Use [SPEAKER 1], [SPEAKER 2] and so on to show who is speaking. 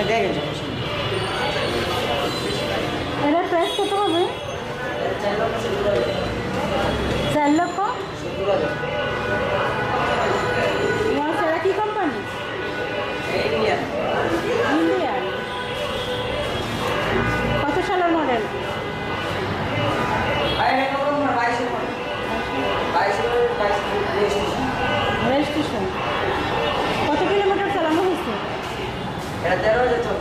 [SPEAKER 1] ওটা দেখেন সমস্যা
[SPEAKER 2] এটা প্রাইস কত হবে? চার লক্ষ সেটা কি কোম্পানি ইন্ডিয়ান কত সালের মডেল
[SPEAKER 1] درجة